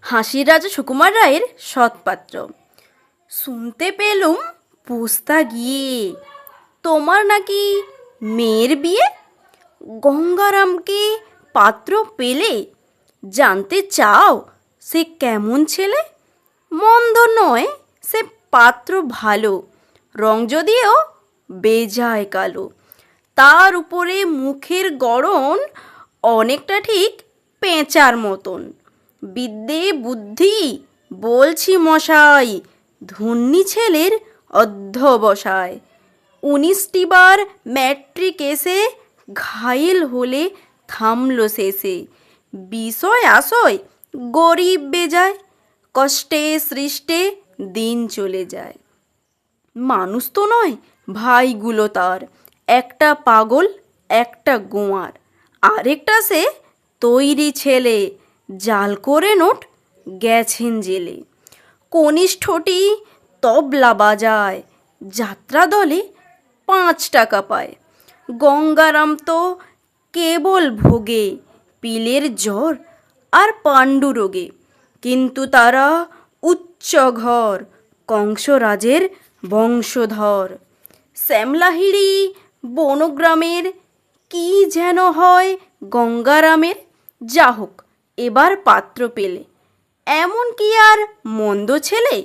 হাসির রাজা সুকুমার রায়ের সৎপাত্র। শুনতে পেলুম পোস্তা গিয়ে। তোমার নাকি মেয়ের বিয়ে? গঙ্গারামকে পাত্র পেলে জানতে চাও সে কেমন ছেলে? মন্দ নয়, সে পাত্র ভালো। রং যদিও বেজায় কালো। তার উপরে মুখের গড়ন অনেকটা ঠিক পেঁচার মতন। বিদ্যে বুদ্ধি, বলছি মশাই ধন্যী ছেলের অধ্যবসায়। উনিশটি বার ম্যাট্রিক এসে ঘায়েল হলে থামল শেষে। বিষয় আশয় গরিব বেজায়, কষ্টে সৃষ্টে দিন চলে যায়। মানুষ তো নয়, ভাইগুলো তার। একটা পাগল, একটা গোয়ার আরেকটা সে তৈরি ছেলে। জাল করে নোট গেছেন জেলে। কনিষ্ঠটি তবলা বাজায়, যাত্রা দলে পাঁচ টাকা পায়। গঙ্গারাম তো কেবল ভোগে, পিলের জ্বর আর পাণ্ডু রোগে। কিন্তু তারা উচ্চ ঘর, কংসরাজের বংশধর। শ্যামলাহিড়ি বনগ্রামের কি যেন হয় গঙ্গারামের? যা হোক এবার পাত্র পেলে। এমন কি আর মন্দ ছেলে?